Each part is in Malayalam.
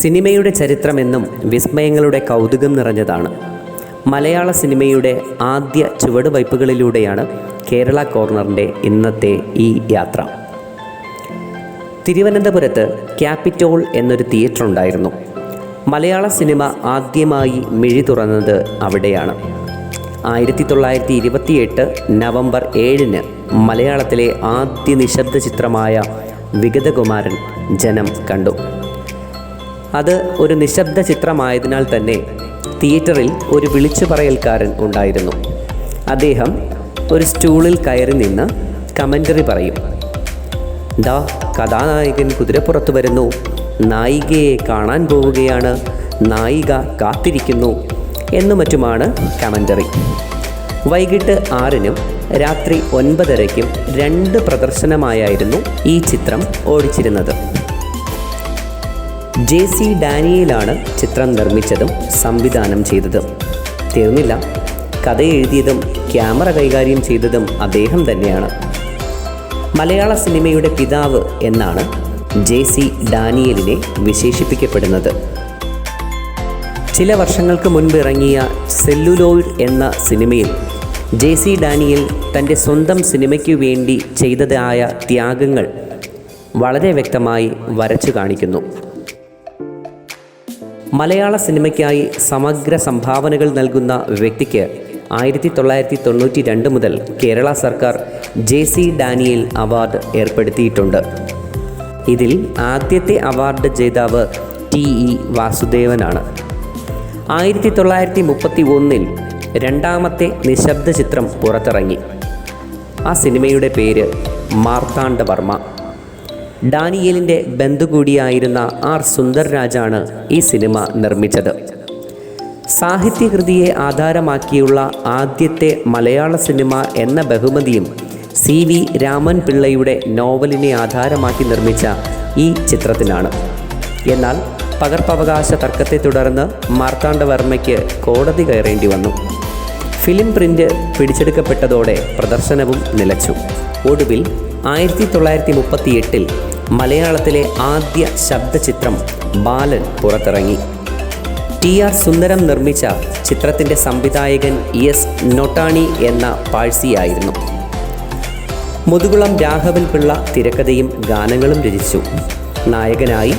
സിനിമയുടെ ചരിത്രമെന്നും വിസ്മയങ്ങളുടെ കൗതുകം നിറഞ്ഞതാണ്. മലയാള സിനിമയുടെ ആദ്യ ചുവടുവയ്പ്പുകളിലൂടെയാണ് കേരള കോർണറിന്റെ ഇന്നത്തെ ഈ യാത്ര. തിരുവനന്തപുരത്ത് ക്യാപിറ്റോൾ എന്നൊരു തിയേറ്റർ ഉണ്ടായിരുന്നു മലയാള സിനിമ ആദ്യമായി മിഴി തുറന്നത് അവിടെയാണ്. ആയിരത്തി തൊള്ളായിരത്തി ഇരുപത്തിയെട്ട് നവംബർ ഏഴിന് മലയാളത്തിലെ ആദ്യ നിശബ്ദ ചിത്രമായ വിഗതകുമാരൻ ജനം കണ്ടു. അത് ഒരു നിശബ്ദ ചിത്രമായതിനാൽ തന്നെ തിയേറ്ററിൽ ഒരു വിളിച്ചു പറയൽക്കാരൻ ഉണ്ടായിരുന്നു. അദ്ദേഹം ഒരു സ്റ്റൂളിൽ കയറി നിന്ന് കമന്ററി പറയും ദാ കഥാനായകൻ കുതിരപ്പുറത്ത് വരുന്നു. നായികയെ കാണാൻ പോവുകയാണ്. നായിക കാത്തിരിക്കുന്നു എന്നു മറ്റുമാണ് കമന്ററി വൈകിട്ട് ആറിനും രാത്രി ഒൻപതരയ്ക്കും രണ്ട് പ്രദർശനമായായിരുന്നു ഈ ചിത്രം ഓടിച്ചിരുന്നത്. ജെ സി ഡാനിയലാണ് ചിത്രം നിർമ്മിച്ചതും സംവിധാനം ചെയ്തതും. തീർന്നില്ല. കഥ എഴുതിയതും ക്യാമറ കൈകാര്യം ചെയ്തതും അദ്ദേഹം തന്നെയാണ്. മലയാള സിനിമയുടെ പിതാവ് എന്നാണ് ജെ സി ഡാനിയലിനെ വിശേഷിപ്പിക്കപ്പെടുന്നത്. ചില വർഷങ്ങൾക്ക് മുൻപ് ഇറങ്ങിയ സെല്ലുലോയിഡ് എന്ന സിനിമയിൽ ജെ സി ഡാനിയൽ തന്റെ സ്വന്തം സിനിമയ്ക്ക് വേണ്ടി ചെയ്തതായ ത്യാഗങ്ങൾ വളരെ വ്യക്തമായി വരച്ചു കാണിക്കുന്നു. മലയാള സിനിമയ്ക്കായി സമഗ്ര സംഭാവനകൾ നൽകുന്ന വ്യക്തിക്ക് ആയിരത്തി തൊള്ളായിരത്തി തൊണ്ണൂറ്റി രണ്ട് മുതൽ കേരള സർക്കാർ ജെ സി ഡാനിയൽ അവാർഡ് ഏർപ്പെടുത്തിയിട്ടുണ്ട്. ഇതിൽ ആദ്യത്തെ അവാർഡ് ജേതാവ് ടി ഇ വാസുദേവനാണ്. ആയിരത്തി തൊള്ളായിരത്തി മുപ്പത്തി ഒന്നിൽ രണ്ടാമത്തെ നിശബ്ദ ചിത്രം പുറത്തിറങ്ങി. ആ സിനിമയുടെ പേര് മാർത്താണ്ഡവർമ്മ ഡാനിയലിന്റെ ബന്ധു കൂടിയായിരുന്ന ആർ സുന്ദർ രാജാണ് ഈ സിനിമ നിർമ്മിച്ചത്. സാഹിത്യകൃതിയെ ആധാരമാക്കിയുള്ള ആദ്യത്തെ മലയാള സിനിമ എന്ന ബഹുമതിയും സി വി രാമൻ പിള്ളയുടെ നോവലിനെ ആധാരമാക്കി നിർമ്മിച്ച ഈ ചിത്രത്തിനാണ്. എന്നാൽ പകർപ്പവകാശ തർക്കത്തെ തുടർന്ന് മാർത്താണ്ഡവർമ്മയ്ക്ക് കോടതി കയറേണ്ടി വന്നു. ഫിലിം പ്രിന്റ് പിടിച്ചെടുക്കപ്പെട്ടതോടെ പ്രദർശനവും നിലച്ചു. ഒടുവിൽ ആയിരത്തി തൊള്ളായിരത്തി മുപ്പത്തി എട്ടിൽ മലയാളത്തിലെ ആദ്യ ശബ്ദചിത്രം ബാലൻ പുറത്തിറങ്ങി. ടി ആർ സുന്ദരം നിർമ്മിച്ച ചിത്രത്തിന്റെ സംവിധായകൻ എസ് നൊട്ടാണി എന്ന പാഴ്സിയായിരുന്നു. മുതുകുളം രാഘവൻ പിള്ള തിരക്കഥയും ഗാനങ്ങളും രചിച്ചു. നായകനായി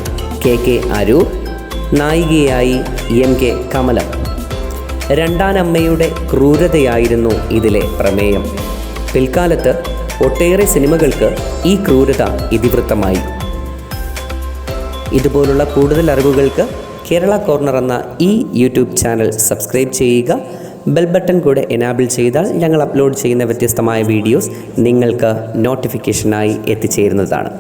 കെ കെ അരൂർ നായികയായി എം കെ കമലം. രണ്ടാനമ്മയുടെ ക്രൂരതയായിരുന്നു ഇതിലെ പ്രമേയം. പിൽക്കാലത്ത് ഒട്ടേറെ സിനിമകൾക്ക് ഈ ക്രൂരത ഇതിവൃത്തമായി. ഇതുപോലുള്ള കൂടുതൽ അറിവുകൾക്ക് കേരള കോർണർ എന്ന ഈ യൂട്യൂബ് ചാനൽ സബ്സ്ക്രൈബ് ചെയ്യുക. ബെൽ ബട്ടൺ കൂടെ എനാബിൾ ചെയ്താൽ ഞങ്ങൾ അപ്ലോഡ് ചെയ്യുന്ന വ്യത്യസ്തമായ വീഡിയോസ് നിങ്ങൾക്ക് നോട്ടിഫിക്കേഷനായി എത്തിച്ചേരുന്നതാണ്.